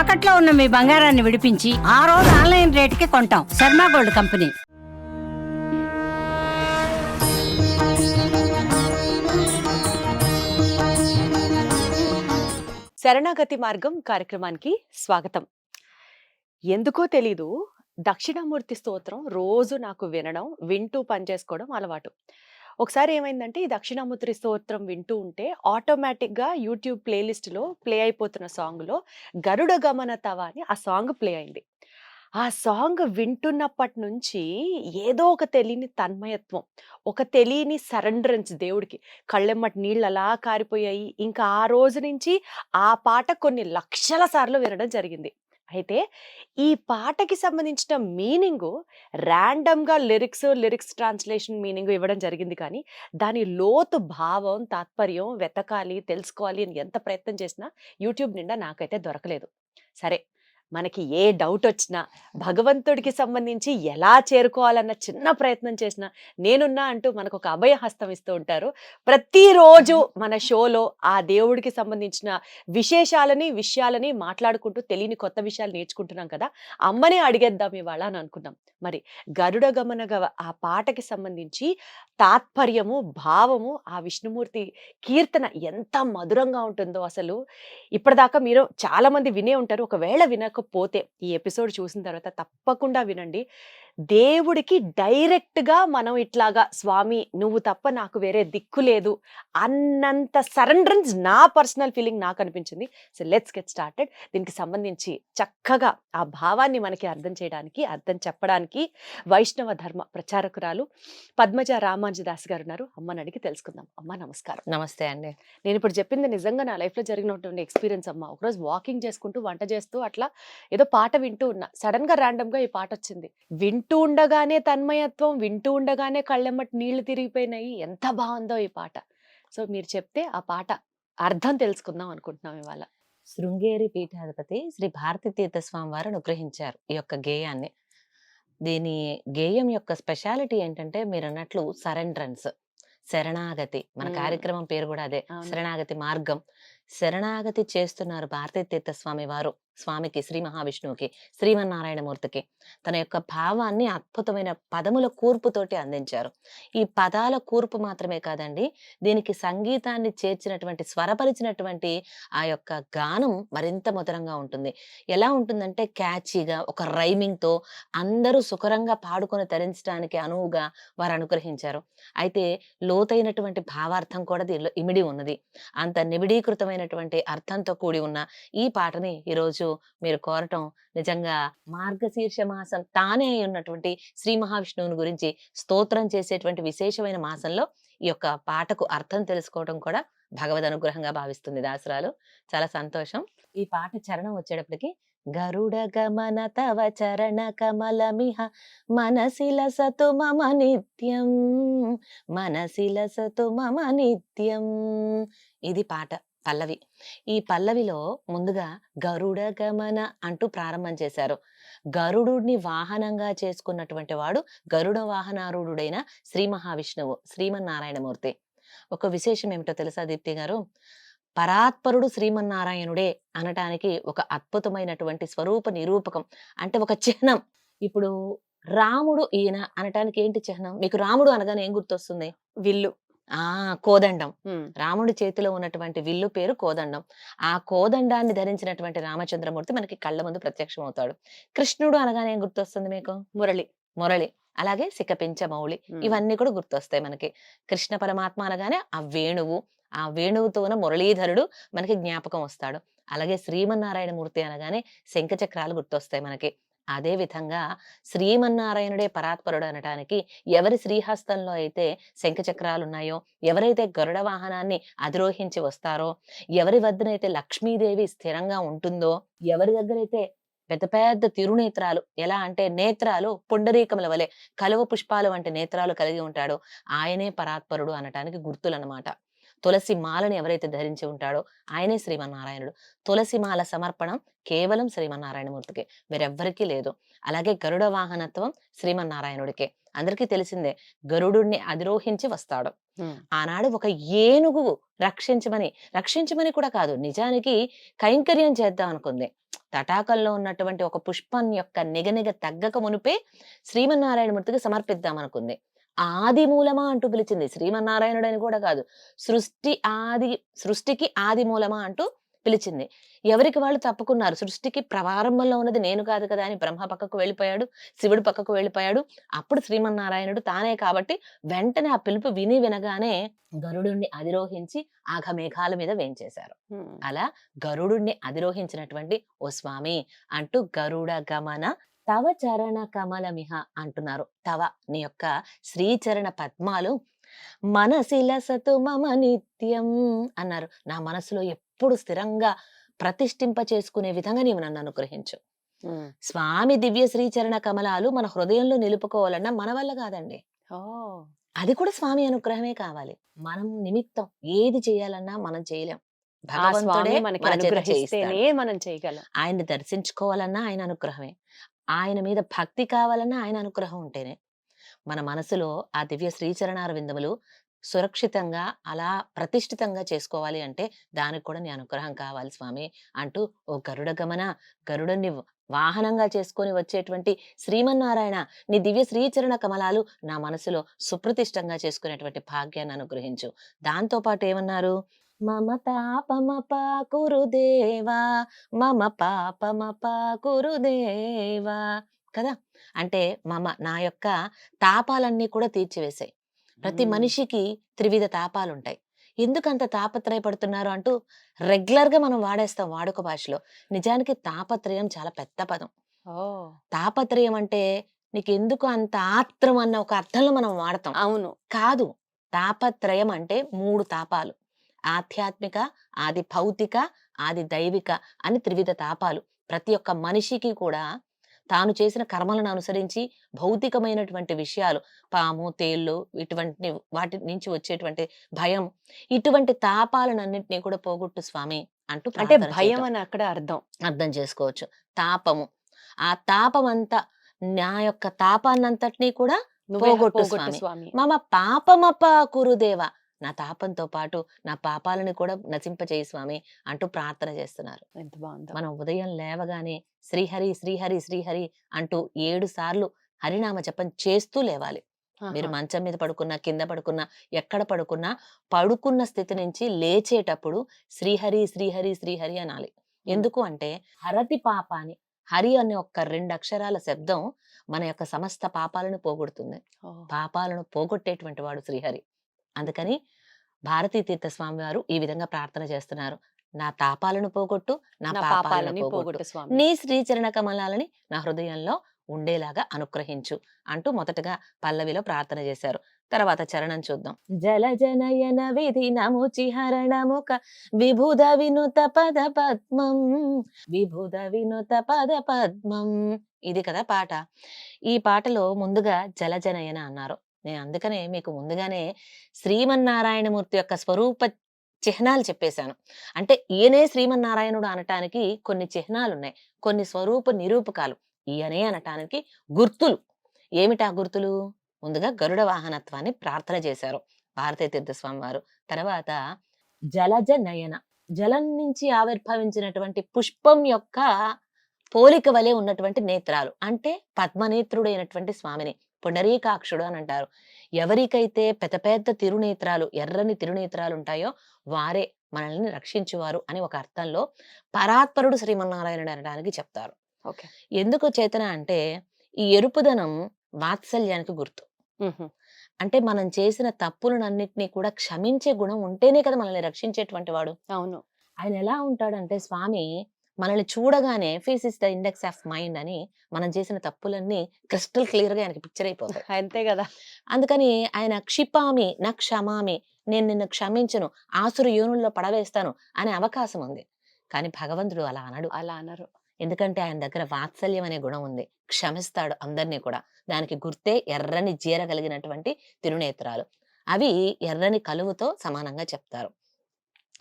తాకట్లో ఉన్న మీ బంగారాన్ని విడిపించి ఆ రోజు ఆన్లైన్ రేటుకి కొంటాం. Sharma gold company. శరణాగతి మార్గం కార్యక్రమానికి స్వాగతం. ఎందుకో తెలీదు దక్షిణామూర్తి స్తోత్రం రోజు నాకు వినడం వింటూ పనిచేసుకోవడం అలవాటు. ఒకసారి ఏమైందంటే ఈ దక్షిణామూర్తి స్తోత్రం వింటూ ఉంటే ఆటోమేటిక్గా యూట్యూబ్ ప్లేలిస్ట్లో ప్లే అయిపోతున్న సాంగ్లో గరుడ గమన తవ అని ఆ సాంగ్ ప్లే అయింది. ఆ సాంగ్ వింటున్నప్పటి నుంచి ఏదో ఒక తెలియని తన్మయత్వం ఒక తెలియని సరెండరెన్స్ దేవుడికి. కళ్ళెమ్మటి నీళ్ళు అలా కారిపోయాయి. ఇంకా ఆ రోజు నుంచి ఆ పాట కొన్ని లక్షల సార్లు వినడం జరిగింది. అయితే ఈ పాటకి సంబంధించిన మీనింగు ర్యాండమ్గా లిరిక్స్ లిరిక్స్ ట్రాన్స్లేషన్ మీనింగ్ ఇవ్వడం జరిగింది కానీ దాని లోతు భావం తాత్పర్యం వెతకాలి తెలుసుకోవాలి అని ఎంత ప్రయత్నం చేసినా యూట్యూబ్ నిండా నాకైతే దొరకలేదు. సరే మనకి ఏ డౌట్ వచ్చినా భగవంతుడికి సంబంధించి ఎలా చేరుకోవాలన్న చిన్న ప్రయత్నం చేసినా నేనున్నా అంటూ మనకు ఒక అభయ హస్తం ఇస్తూ ఉంటారు. ప్రతిరోజు మన షోలో ఆ దేవుడికి సంబంధించిన విశేషాలని విషయాలని మాట్లాడుకుంటూ తెలియని కొత్త విషయాలు నేర్చుకుంటున్నాం కదా అమ్మనే అడిగేద్దాం ఇవాళ అని అనుకున్నాం. మరి గరుడ గమన గవ ఆ పాటకి సంబంధించి తాత్పర్యము భావము ఆ విష్ణుమూర్తి కీర్తన ఎంత మధురంగా ఉంటుందో అసలు. ఇప్పటిదాకా మీరు చాలా మంది వినే ఉంటారు. ఒకవేళ వినకపోతే ఈ ఎపిసోడ్ చూసిన తర్వాత తప్పకుండా వినండి. దేవుడికి డైరెక్ట్గా మనం ఇట్లాగా స్వామి నువ్వు తప్ప నాకు వేరే దిక్కు లేదు అన్నంత సరెండరెన్స్ నా పర్సనల్ ఫీలింగ్ నాకు అనిపించింది. So let's get started. దీనికి సంబంధించి చక్కగా ఆ భావాన్ని మనకి అర్థం చేయడానికి అర్థం చెప్పడానికి వైష్ణవ ధర్మ ప్రచారకురాలు పద్మజ రామాంజదాస్ గారు ఉన్నారు అమ్మని అడిగి తెలుసుకుందాం. అమ్మ నమస్కారం. నమస్తే అండి. నేను ఇప్పుడు చెప్పింది నిజంగా నా లైఫ్లో జరిగినటువంటి ఎక్స్పీరియన్స్ అమ్మ. ఒకరోజు వాకింగ్ చేసుకుంటూ వంట చేస్తూ అట్లా ఏదో పాట వింటూ ఉన్నా. సడన్గా ర్యాండమ్గా ఈ పాట వచ్చింది. వింటూ ఉండగానే తన్మయత్వం వింటూ ఉండగానే కళ్ళెమ్మటి నీళ్ళు తిరిగిపోయినాయి. ఎంత బాగుందో ఈ పాట. సో మీరు చెప్తే ఆ పాట అర్థం తెలుసుకుందాం అనుకుంటున్నాం ఇవాళ. శృంగేరి పీఠాధిపతి శ్రీ భారతి తీర్థ స్వామి వారు అనుగ్రహించారు ఈ యొక్క గేయాన్ని. దీని గేయం యొక్క స్పెషాలిటీ ఏంటంటే మీరు అన్నట్లు సరెండ్రన్స్ శరణాగతి. మన. కార్యక్రమం పేరు కూడా అదే. శరణాగతి మార్గం. శరణాగతి చేస్తున్నారు భారతీ స్వామి వారు. స్వామికి శ్రీ మహావిష్ణువుకి శ్రీమన్నారాయణమూర్తికి తన యొక్క భావాన్ని అద్భుతమైన పదముల కూర్పుతోటి అందించారు. ఈ పదాల కూర్పు మాత్రమే కాదండి దీనికి సంగీతాన్ని చేర్చినటువంటి స్వరపరిచినటువంటి ఆ యొక్క గానం మరింత మధురంగా ఉంటుంది. ఎలా ఉంటుందంటే క్యాచీగా ఒక రైమింగ్తో అందరూ సుఖరంగా పాడుకొని తరించడానికి అనువుగా వారు అనుగ్రహించారు. అయితే లోతైనటువంటి భావార్థం కూడా దీనిలో ఇమిడి ఉన్నది. అంత నిబిడీకృతమైనటువంటి అర్థంతో కూడి ఉన్న ఈ పాటని ఈరోజు మీరు కోరటం నిజంగా మార్గశీర్ష మాసం తానే అయి ఉన్నటువంటి శ్రీ మహావిష్ణువుని గురించి స్తోత్రం చేసేటువంటి విశేషమైన మాసంలో ఈ యొక్క పాటకు అర్థం తెలుసుకోవడం కూడా భగవద్ అనుగ్రహంగా భావిస్తుంది దాసరాలు. చాలా సంతోషం. ఈ పాట చరణం వచ్చేటప్పటికి గరుడ గమన తవ చరణ కమలమిహ మనసిల సతు మమ నిత్యం మనసిల సతు మమ నిత్యం. ఇది పాట. పల్లవి. ఈ పల్లవిలో ముందుగా గరుడ గమన అంటూ ప్రారంభం చేశారు. గరుడుని వాహనంగా చేసుకున్నటువంటి వాడు గరుడ వాహనారూఢుడైన శ్రీ మహావిష్ణువు శ్రీమన్నారాయణమూర్తి. ఒక విశేషం ఏమిటో తెలుసా దీప్తి గారు? పరాత్పరుడు శ్రీమన్నారాయణుడే అనటానికి ఒక అద్భుతమైనటువంటి స్వరూప నిరూపకం అంటే ఒక చిహ్నం. ఇప్పుడు రాముడు ఈయన అనటానికి ఏంటి చిహ్నం? మీకు రాముడు అనగానే ఏం గుర్తొస్తుంది? విల్లు. ఆ! కోదండం. రాముడి చేతిలో ఉన్నటువంటి విల్లు పేరు కోదండం. ఆ కోదండాన్ని ధరించినటువంటి రామచంద్రమూర్తి మనకి కళ్ళ ముందు ప్రత్యక్షం అవుతాడు కృష్ణుడు అనగానే ఏం గుర్తొస్తుంది మీకు? మురళి. మురళి. అలాగే సికపించ మౌళి. ఇవన్నీ కూడా గుర్తొస్తాయి మనకి. కృష్ణ పరమాత్మ అనగానే ఆ వేణువు. ఆ వేణువుతోన మురళీధరుడు మనకి జ్ఞాపకం వస్తాడు. అలాగే శ్రీమన్నారాయణ మూర్తి అనగానే శంఖ చక్రాలు గుర్తొస్తాయి మనకి. అదే విధంగా శ్రీమన్నారాయణుడే పరాత్పరుడు అనటానికి ఎవరి శ్రీహస్తంలో అయితే శంఖచక్రాలున్నాయో ఉన్నాయో ఎవరైతే గరుడ వాహనాన్ని అధిరోహించి వస్తారో ఎవరి వద్దనైతే లక్ష్మీదేవి స్థిరంగా ఉంటుందో ఎవరి దగ్గరైతే పెద్ద పెద్ద తిరునేత్రాలు ఎలా అంటే నేత్రాలు పుండరీకముల వలె కలువ పుష్పాలు వంటి నేత్రాలు కలిగి ఉంటాడు ఆయనే పరాత్పరుడు అనటానికి గుర్తులన్నమాట. తులసి మాలని ఎవరైతే ధరించి ఉంటాడో ఆయనే శ్రీమన్నారాయణుడు. తులసి మాల సమర్పణం కేవలం శ్రీమన్నారాయణమూర్తికి వేరెవ్వరికీ లేదు. అలాగే గరుడ వాహనత్వం శ్రీమన్నారాయణుడికే. అందరికీ తెలిసిందే గరుడుణ్ణి అధిరోహించి వస్తాడు. ఆనాడు ఒక ఏనుగు రక్షించమని రక్షించమని కూడా కాదు నిజానికి కైంకర్యం చేద్దాం అనుకుంది. తటాకంలో ఉన్నటువంటి ఒక పుష్పం యొక్క నిగనిగ తగ్గక మునిపే శ్రీమన్నారాయణమూర్తికి సమర్పిద్దాం అనుకుంది. ఆది మూలమా అంటూ పిలిచింది. శ్రీమన్నారాయణుడు అని కూడా కాదు. సృష్టి ఆది సృష్టికి ఆది మూలమా అంటూ పిలిచింది. ఎవరికి వాళ్ళు తప్పుకున్నారు? సృష్టికి ప్రారంభంలో ఉన్నది నేను కాదు కదా అని బ్రహ్మ పక్కకు వెళ్ళిపోయాడు శివుడు పక్కకు వెళ్ళిపోయాడు. అప్పుడు శ్రీమన్నారాయణుడు తానే కాబట్టి వెంటనే ఆ పిలుపు విని వినగానే గరుడుణ్ణి అధిరోహించి ఆఘమేఘాల మీద వేంచేశారు. ఉమ్. అలా గరుడుణ్ణి అధిరోహించినటువంటి ఓ స్వామి అంటూ గరుడ గమన తవ చరణ కమలమిహ అంటున్నారు. తవ నీ యొక్క శ్రీచరణ పద్మాలు మనసిల సతు మమ నిత్యం అన్నారు. నా మనసులో ఎప్పుడు స్థిరంగా ప్రతిష్ఠింప చేసుకునే విధంగా నీవు నన్ను అనుగ్రహించు. స్వామి దివ్య శ్రీచరణ కమలాలు మన హృదయంలో నిలుపుకోవాలన్నా మన వల్ల కాదండి. అది కూడా స్వామి అనుగ్రహమే కావాలి. మనం నిమిత్తం ఏది చేయాలన్నా మనం చేయలేం. భగవంతుడే మనకి మన చేయగలం. ఆయన్ని దర్శించుకోవాలన్నా ఆయన అనుగ్రహమే. ఆయన మీద భక్తి కావాలన్నా ఆయన అనుగ్రహం ఉంటేనే. మన మనసులో ఆ దివ్య శ్రీచరణార విందములు సురక్షితంగా అలా ప్రతిష్ఠితంగా చేసుకోవాలి అంటే దానికి కూడా నీ అనుగ్రహం కావాలి స్వామి అంటూ ఓ గరుడ గమన గరుడుని వాహనంగా చేసుకొని వచ్చేటువంటి శ్రీమన్నారాయణ నీ దివ్య శ్రీచరణ కమలాలు నా మనసులో సుప్రతిష్టంగా చేసుకునేటువంటి భాగ్యాన్ని అనుగ్రహించు. దాంతో పాటు ఏమన్నారు? మమ తాపమప కురుదేవా మమ పాపమప కురుదేవా కదా? అంటే మమ నా యొక్క తాపాలన్నీ కూడా తీర్చివేశాయి. ప్రతి. మనిషికి త్రివిధ తాపాలు ఉంటాయి ఎందుకు అంత తాపత్రయపడుతున్నారు అంటూ రెగ్యులర్గా మనం వాడేస్తాం వాడుక భాషలో. నిజానికి తాపత్రయం చాలా పెద్ద పదం. ఓ తాపత్రయం అంటే నీకు ఎందుకు అంత ఆత్రం అన్న ఒక అర్థంలో మనం వాడతాం. అవును. కాదు. తాపత్రయం అంటే మూడు తాపాలు. ఆధ్యాత్మిక ఆది భౌతిక ఆది దైవిక అని త్రివిధ తాపాలు. ప్రతి ఒక్క మనిషికి కూడా తాను చేసిన కర్మలను అనుసరించి భౌతికమైనటువంటి విషయాలు పాము తేళ్ళు ఇటువంటి వాటి నుంచి వచ్చేటువంటి భయం ఇటువంటి తాపాలన్నింటినీ కూడా పోగొట్టు స్వామి అంటూ అంటే భయం. అని అక్కడ అర్థం. అర్థం చేసుకోవచ్చు. తాపము. ఆ తాపం అంతా నా యొక్క తాపాన్నంతటినీ కూడా పోగొట్టు. స్వామి. మమ పాపమప కురుదేవ. నా తాపంతో పాటు నా పాపాలను కూడా నశింపచేయి స్వామి అంటూ ప్రార్థన చేస్తున్నారు. ఎంత బాగుందో. మనం ఉదయం లేవగానే శ్రీహరి శ్రీహరి శ్రీహరి అంటూ ఏడు సార్లు హరినామ జపం చేస్తూ లేవాలి. మీరు. మంచం మీద పడుకున్నా కింద పడుకున్నా ఎక్కడ పడుకున్నా పడుకున్న స్థితి నుంచి లేచేటప్పుడు శ్రీహరి శ్రీహరి శ్రీహరి అనాలి. ఎందుకు అంటే హరతి పాపాని హరి అనే ఒక్క రెండు అక్షరాల శబ్దం మన యొక్క సమస్త పాపాలను పోగొడుతుంది. పాపాలను పోగొట్టేటువంటి వాడు శ్రీహరి. అందుకని భారతీ తీర్థ స్వామి వారు ఈ విధంగా ప్రార్థన చేస్తున్నారు. నా తాపాలను పోగొట్టు నా పాపాలను పోగొట్టు. నీ శ్రీచరణ కమలాలని నా హృదయంలో ఉండేలాగా అనుగ్రహించు అంటూ మొదటగా పల్లవిలో ప్రార్థన చేశారు. తర్వాత చరణం చూద్దాం. జల జనయన విధి నముచి హరణముక విభుద వినుత పద పద్మం. విభుద వినుత పద పద్మం. ఇది కదా పాట. ఈ పాటలో ముందుగా జలజనయన అన్నారు. నేను అందుకనే మీకు ముందుగానే శ్రీమన్నారాయణమూర్తి యొక్క స్వరూప చిహ్నాలు చెప్పేశాను. అంటే ఈయనే శ్రీమన్నారాయణుడు అనటానికి కొన్ని చిహ్నాలు ఉన్నాయి కొన్ని స్వరూప నిరూపకాలు ఈయనే అనటానికి గుర్తులు. ఏమిటా గుర్తులు? ముందుగా గరుడ వాహనత్వాన్ని ప్రార్థన చేశారు భారతీయ తీర్థస్వామి వారు తర్వాత జలజ నయన. జలం నుంచి ఆవిర్భవించినటువంటి పుష్పం యొక్క పోలిక వలె ఉన్నటువంటి నేత్రాలు. అంటే పద్మనేత్రుడైనటువంటి స్వామిని. పుండరీకాక్షుడు అని అంటారు. ఎవరికైతే పెద్ద పెద్ద తిరునేత్రాలు ఎర్రని తిరునేత్రాలు ఉంటాయో వారే మనల్ని రక్షించువారు అని ఒక అర్థంలో పరాత్పరుడు శ్రీమన్నారాయణుడు అనడానికి చెప్తారు. ఓకే. ఎందుకు చేతన అంటే ఈ ఎరుపుదనం వాత్సల్యానికి గుర్తు. అంటే మనం చేసిన తప్పులనన్నిటినీ కూడా క్షమించే గుణం ఉంటేనే కదా మనల్ని రక్షించేటువంటి వాడు. అవును. ఆయన ఎలా ఉంటాడంటే స్వామి మనల్ని చూడగానే face is the index of mind అని మనం చేసిన తప్పులన్నీ క్రిస్టల్ క్లియర్గా ఆయనకి పిక్చర్ అయిపోతాయి. అంతే కదా! అందుకని ఆయన క్షిపామి నా క్షమామి నేను నిన్ను క్షమించను ఆసురు యోనుల్లో పడవేస్తాను అనే అవకాశం ఉంది. కానీ భగవంతుడు అలా అనడు. అలా అన్నారు ఎందుకంటే ఆయన దగ్గర వాత్సల్యం అనే గుణం ఉంది. క్షమిస్తాడు అందరినీ కూడా. దానికి గుర్తే ఎర్రని జీర కలిగినటువంటి తిరునేత్రాలు. అవి ఎర్రని కలువుతో సమానంగా చెప్తారు.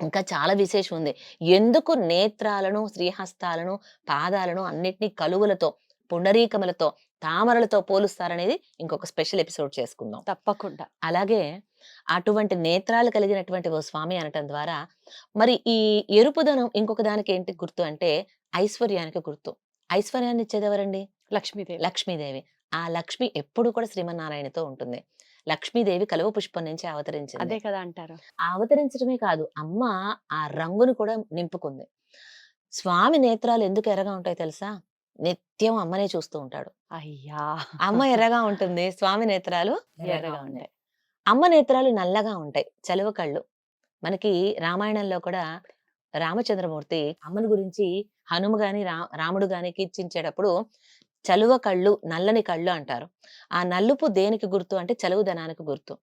ఇంకా చాలా విశేషం ఉంది. ఎందుకు నేత్రాలను శ్రీహస్తాలను పాదాలను అన్నిటినీ కలువులతో పుండరీకములతో తామరలతో పోలుస్తారనేది ఇంకొక స్పెషల్ ఎపిసోడ్ చేసుకుందాం. తప్పకుండా. అలాగే అటువంటి నేత్రాలు కలిగినటువంటి ఓ స్వామి అనటం ద్వారా మరి ఈ ఎరుపుదనం ఇంకొక దానికి ఏంటి గుర్తు అంటే ఐశ్వర్యానికి గుర్తు. ఐశ్వర్యాన్ని ఇచ్చేది ఎవరండి? లక్ష్మీదేవి. లక్ష్మీదేవి. ఆ లక్ష్మి ఎప్పుడు కూడా శ్రీమన్నారాయణతో ఉంటుంది. లక్ష్మీదేవి కలువ పుష్పం నుంచి అవతరించింది. అదే కదా అంటారు. అవతరించడమే కాదు అమ్మ ఆ రంగును కూడా నింపుకుంది. స్వామి నేత్రాలు ఎందుకు ఎర్రగా ఉంటాయి తెలుసా? నిత్యం అమ్మనే చూస్తూ ఉంటాడు. అయ్యా! అమ్మ ఎర్రగా ఉంటుంది స్వామి నేత్రాలు ఎర్రగా ఉంటాయి. అమ్మ నేత్రాలు నల్లగా ఉంటాయి చలువ కళ్ళు. మనకి రామాయణంలో కూడా రామచంద్రమూర్తి అమ్మని గురించి హనుమ గాని రా రాముడు గాని కీర్తించేటప్పుడు చలువ కళ్ళు నల్లని కళ్ళు అంటారు. ఆ నలుపు దేనికి గుర్తు అంటే చలువుదనానికి గుర్తు.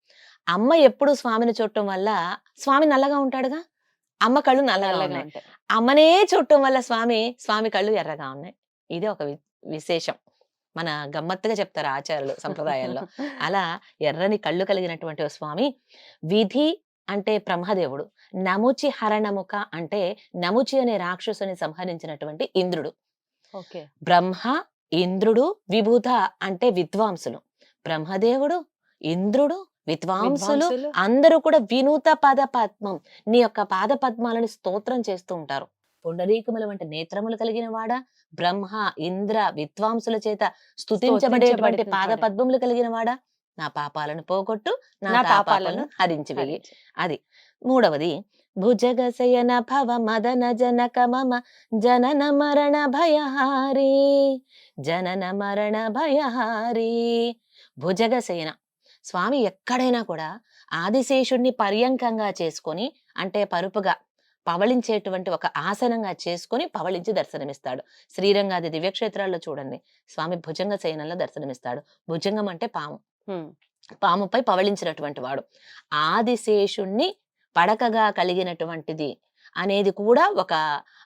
అమ్మ ఎప్పుడు స్వామిని చూడటం వల్ల స్వామి నల్లగా ఉంటాడుగా? అమ్మ కళ్ళు నల్లగా ఉన్నాయి. అమ్మనే చూడటం వల్ల స్వామి స్వామి కళ్ళు ఎర్రగా ఉన్నాయి. ఇదే ఒక విశేషం. మన గమ్మత్తుగా చెప్తారు ఆచార్యులు సంప్రదాయాల్లో. అలా ఎర్రని కళ్ళు కలిగినటువంటి స్వామి విధి అంటే బ్రహ్మదేవుడు. నముచి హరణముఖ అంటే నముచి అనే రాక్షసుని సంహరించినటువంటి ఇంద్రుడు. బ్రహ్మ ఇంద్రుడు విభూత అంటే విద్వాంసులు బ్రహ్మదేవుడు ఇంద్రుడు విద్వాంసులు. అందరూ కూడా వినూత పాద పద్మం నీ యొక్క పాద పద్మాలను స్తోత్రం చేస్తూ ఉంటారు పుండరీకముల వంటి నేత్రములు కలిగిన వాడ బ్రహ్మ ఇంద్ర విద్వాంసుల చేత స్తుతించబడేటువంటి పాద. పద్మములు కలిగిన వాడ నా పాపాలను పోగొట్టు నా నా తాపాలను తాపాలను హరించి వెయ్యి హరించి. అది మూడవది భుజగశయన భవ మదన జనక మమ జనన మరణ భయహారి జనన మరణ భయహారి భుజగశయన. స్వామి ఎక్కడైనా కూడా ఆదిశేషుణ్ణి పర్యంకంగా చేసుకొని అంటే పరుపుగా పవళించేటువంటి ఒక ఆసనంగా చేసుకొని పవళించి దర్శనమిస్తాడు. శ్రీరంగాది దివ్యక్షేత్రాల్లో చూడండి స్వామి భుజంగ శయనంలో దర్శనమిస్తాడు. భుజంగం అంటే పాము. పాముపై పవళించినటువంటి వాడు. ఆదిశేషుణ్ణి పడకగా కలిగినటువంటిది అనేది కూడా ఒక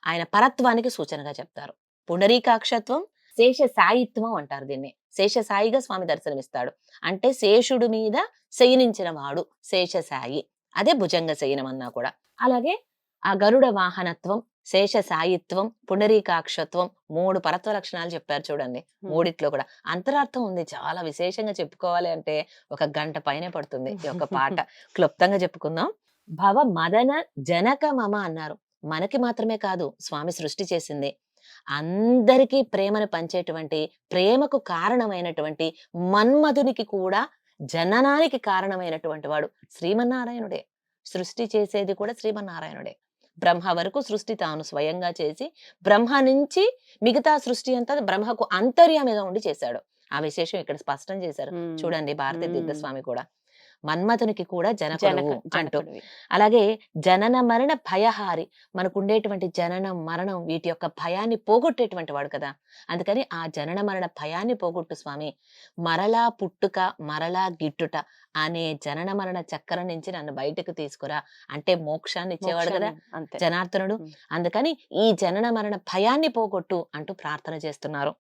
ఆయన పరత్వానికి సూచనగా చెప్తారు. పుండరీకాక్షత్వం శేష సాయిత్వం అంటారు దీన్ని. శేష సాయిగా స్వామి దర్శనమిస్తాడు. అంటే శేషుడు మీద శయనించిన వాడు శేష సాయి అదే భుజంగ శయనం అన్నా కూడా. అలాగే ఆ గరుడ వాహనత్వం శేష సాయిత్వం పుండరీకాక్షత్వం మూడు పరత్వ లక్షణాలు చెప్పారు చూడండి. మూడిట్లో కూడా. అంతరార్థం ఉంది. చాలా విశేషంగా చెప్పుకోవాలి అంటే ఒక గంట పైనే పడుతుంది. ఈ ఒక పాట. క్లుప్తంగా చెప్పుకుందాం. భవ మదన జనక మమ అన్నారు. మనకి మాత్రమే కాదు స్వామి సృష్టి చేసింది. అందరికీ ప్రేమను పంచేటువంటి ప్రేమకు కారణమైనటువంటి మన్మధునికి కూడా జననానికి కారణమైనటువంటి వాడు శ్రీమన్నారాయణుడే. సృష్టి చేసేది కూడా శ్రీమన్నారాయణుడే. బ్రహ్మ వరకు సృష్టి తాను స్వయంగా చేసి బ్రహ్మ నుంచి మిగతా సృష్టి అంతా బ్రహ్మకు అంతర్యామిగా ఉండి చేశాడు. ఆ విశేషం ఇక్కడ స్పష్టం చేశారు. చూడండి భారతీ మ్మ్. తీర్థస్వామి కూడా. మన్మథునికి కూడా జనక జనకుడు అంటూ. అలాగే జనన మరణ భయహారి మనకు ఉండేటువంటి జననం మరణం వీటి యొక్క భయాన్ని పోగొట్టేటువంటి వాడు కదా. అందుకని ఆ జనన మరణ భయాన్ని పోగొట్టు స్వామి. మరలా పుట్టుక మరలా గిట్టుట అనే జనన మరణ చక్రం నుంచి నన్ను బయటకు తీసుకురా. అంటే మోక్షాన్ని ఇచ్చేవాడు కదా జనార్దనుడు. అందుకని ఈ జనన మరణ భయాన్ని పోగొట్టు అంటూ ప్రార్థన చేస్తున్నారు.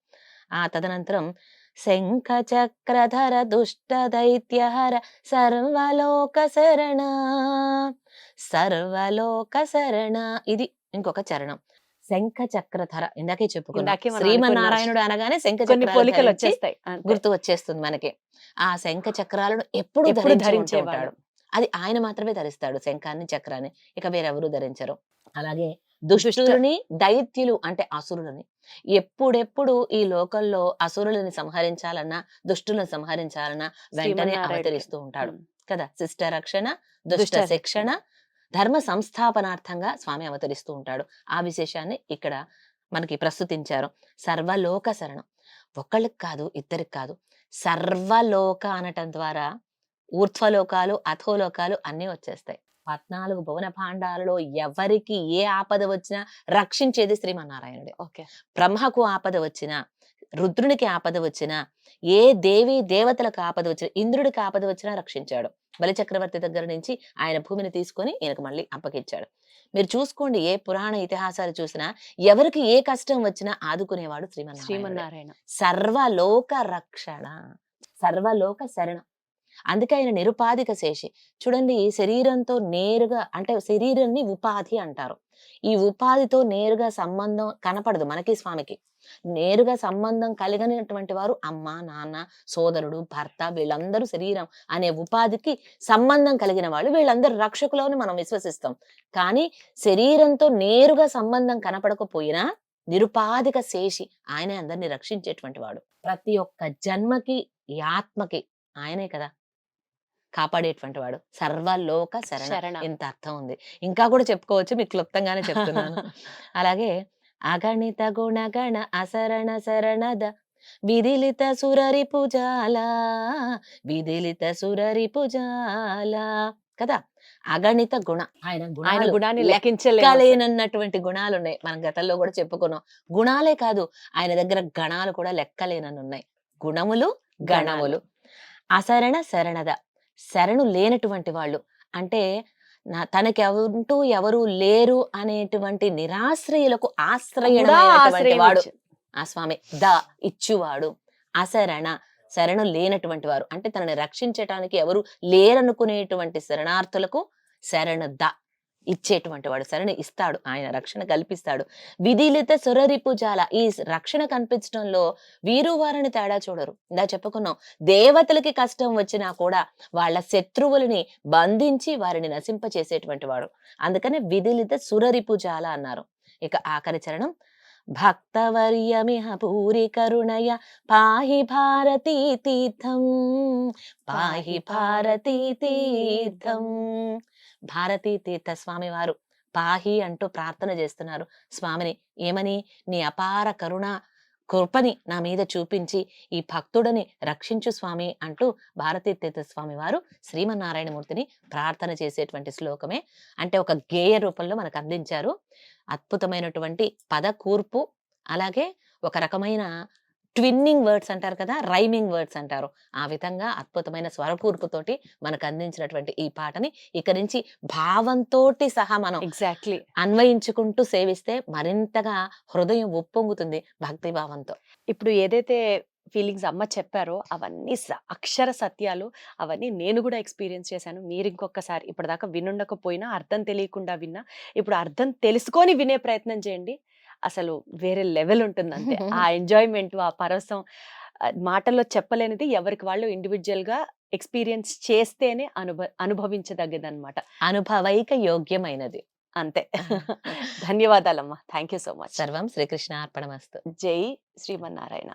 ఆ తదనంతరం శంఖ చక్రధర దుష్ట దైత్యహర సర్వలోక శరణ. సర్వలోక శరణ. ఇది ఇంకొక చరణం. శంఖ చక్రధర ఇందాకే చెప్పుకున్నా శ్రీమన్నారాయణుడు అనగానే శంఖ చక్రాలు వచ్చేస్తాయి. గుర్తు వచ్చేస్తుంది మనకి. ఆ శంఖ చక్రాలను ఎప్పుడు ధరించేవాడు. ఉంటాడు. అది ఆయన మాత్రమే ధరిస్తాడు శంఖాన్ని చక్రాన్ని. ఇక వేరెవరూ ధరించరు. అలాగే దుష్టులని దైత్యులు అంటే అసురులని. ఎప్పుడెప్పుడు ఈ లోకంలో అసురులని సంహరించాలన్నా దుష్టులను సంహరించాలన్నా వెంటనే. అవతరిస్తూ ఉంటాడు. కదా? శిష్ట రక్షణ దుష్ట దుష్ట శిక్షణ ధర్మ సంస్థాపనార్థంగా స్వామి అవతరిస్తూ ఉంటాడు. ఆ విశేషాన్ని ఇక్కడ మనకి ప్రస్తుతించారు. సర్వలోక శరణం. ఒకళ్ళకి కాదు ఇద్దరికి కాదు. సర్వలోక అనటం ద్వారా ఊర్ధ్వలోకాలు అథోలోకాలు అన్నీ వచ్చేస్తాయి. పద్నాలుగు భువన భాండాలలో ఎవరికి ఏ ఆపద వచ్చినా రక్షించేది శ్రీమన్నారాయణుడే. ఓకే. బ్రహ్మకు ఆపద వచ్చినా రుద్రునికి ఆపద వచ్చినా ఏ దేవి దేవతలకు ఆపద వచ్చినా ఇంద్రుడికి ఆపద వచ్చినా రక్షించాడు. బలిచక్రవర్తి దగ్గర నుంచి ఆయన భూమిని తీసుకొని ఈయనకు మళ్ళీ అప్పగిచ్చాడు మీరు చూసుకోండి ఏ పురాణ ఇతిహాసాలు చూసినా ఎవరికి ఏ కష్టం వచ్చినా ఆదుకునేవాడు శ్రీమన్నారాయణ శ్రీమన్నారాయణ. సర్వలోక రక్షణ సర్వలోక శరణం. అందుకే ఆయన నిరుపాధిక శేషి. చూడండి శరీరంతో నేరుగా అంటే శరీరాన్ని ఉపాధి అంటారు. ఈ ఉపాధితో నేరుగా సంబంధం కనపడదు మనకి స్వామికి. నేరుగా సంబంధం కలిగినటువంటి వారు అమ్మ నాన్న సోదరుడు భర్త వీళ్ళందరూ శరీరం అనే ఉపాధికి సంబంధం కలిగిన వాళ్ళు వీళ్ళందరూ రక్షకులని మనం విశ్వసిస్తాం. కానీ శరీరంతో నేరుగా సంబంధం కనపడకపోయినా నిరుపాధిక శేషి ఆయనే అందరిని రక్షించేటువంటి వాడు. ప్రతి ఒక్క జన్మకి ఈ ఆత్మకి ఆయనే కదా. కాపాడేటువంటి వాడు. సర్వలోక శరణ. ఇంత అర్థం ఉంది. ఇంకా కూడా చెప్పుకోవచ్చు మీకు క్లుప్తంగానే చెప్తున్నాను. అలాగే అగణిత గుణగణ అసరణ శరణద విదిలిత సురరి పుజాల విదిలిత సురరి పుజాల కదా? అగణిత గుణ. ఆయన ఆయన గుణాన్ని. లెక్కలేనన్నటువంటి గుణాలు ఉన్నాయి. మనం గతంలో కూడా చెప్పుకున్నాం. గుణాలే కాదు ఆయన దగ్గర గణాలు కూడా లెక్కలేనని ఉన్నాయి గుణములు. గణములు అశరణ శరణద. శరణు లేనటువంటి వాళ్ళు అంటే నా తనకి ఎవరుంటూ ఎవరు లేరు అనేటువంటి నిరాశ్రయులకు కూడా ఆశ్రయమైనటువంటి ఆశ్రయం వాడు. ఆ స్వామి ద ఇచ్చువాడు అశరణ శరణు లేనటువంటి వారు అంటే తనని రక్షించటానికి ఎవరు లేరనుకునేటువంటి శరణార్థులకు శరణ ద ఇచ్చేటువంటి వాడు శరణ ఇస్తాడు ఆయన రక్షణ కల్పిస్తాడు. విధిలిత సురరిపుజాల ఈ రక్షణ కల్పించడంలో వీరు వారిని తేడా చూడరు. ఇందా చెప్పుకున్నాం దేవతలకి కష్టం వచ్చినా కూడా వాళ్ళ శత్రువులని బంధించి వారిని నశింపచేసేటువంటి వాడు. అందుకనే విధిలిత సురరిపుజాల అన్నారు. ఇక ఆఖరి చరణం భక్తవర్యమిహ పూరి కరుణయ పాహి భారతీ తీర్థం పాహి భారతీ తీర్థం. భారతీ తీర్థ స్వామి వారు పాహి అంటూ ప్రార్థన చేస్తున్నారు. స్వామిని ఏమని? నీ అపార కరుణ కృపని నా మీద చూపించి ఈ భక్తుడిని రక్షించు స్వామి అంటూ భారతీ తీర్థ స్వామి వారు శ్రీమన్నారాయణమూర్తిని ప్రార్థన చేసేటువంటి శ్లోకమే. అంటే ఒక గేయ రూపంలో మనకు అందించారు. అద్భుతమైనటువంటి పద కూర్పు అలాగే ఒక రకమైన ట్విన్నింగ్ వర్డ్స్ అంటారు కదా రైమింగ్ వర్డ్స్ అంటారు. ఆ విధంగా అద్భుతమైన స్వరకూర్పుతోటి మనకు అందించినటువంటి ఈ పాటని ఇక నుంచి భావంతోటి సహా మనం ఎగ్జాక్ట్లీ అన్వయించుకుంటూ సేవిస్తే మరింతగా హృదయం ఉప్పొంగుతుంది భక్తి భావంతో ఇప్పుడు ఏదైతే ఫీలింగ్స్ అమ్మ చెప్పారో అవన్నీ అక్షర సత్యాలు అవన్నీ నేను కూడా ఎక్స్పీరియన్స్ చేశాను. మీరు ఇంకొకసారి ఇప్పటిదాకా వినుండకపోయినా అర్థం తెలియకుండా విన్నా ఇప్పుడు అర్థం తెలుసుకొని వినే ప్రయత్నం చేయండి. అసలు వేరే లెవెల్ ఉంటుంది అంతే ఆ ఎంజాయ్మెంట్ ఆ పరవశం ఆ, మాటల్లో చెప్పలేనిది ఎవరికి వాళ్ళు ఇండివిజువల్గా ఎక్స్పీరియన్స్ చేస్తేనే అనుభ అనుభవించదగ్గదన్నమాట అనుభవైక యోగ్యమైనది. అంతే. ధన్యవాదాలమ్మా. Thank you so much. సర్వం శ్రీకృష్ణ అర్పణమస్తు జై శ్రీమన్నారాయణ.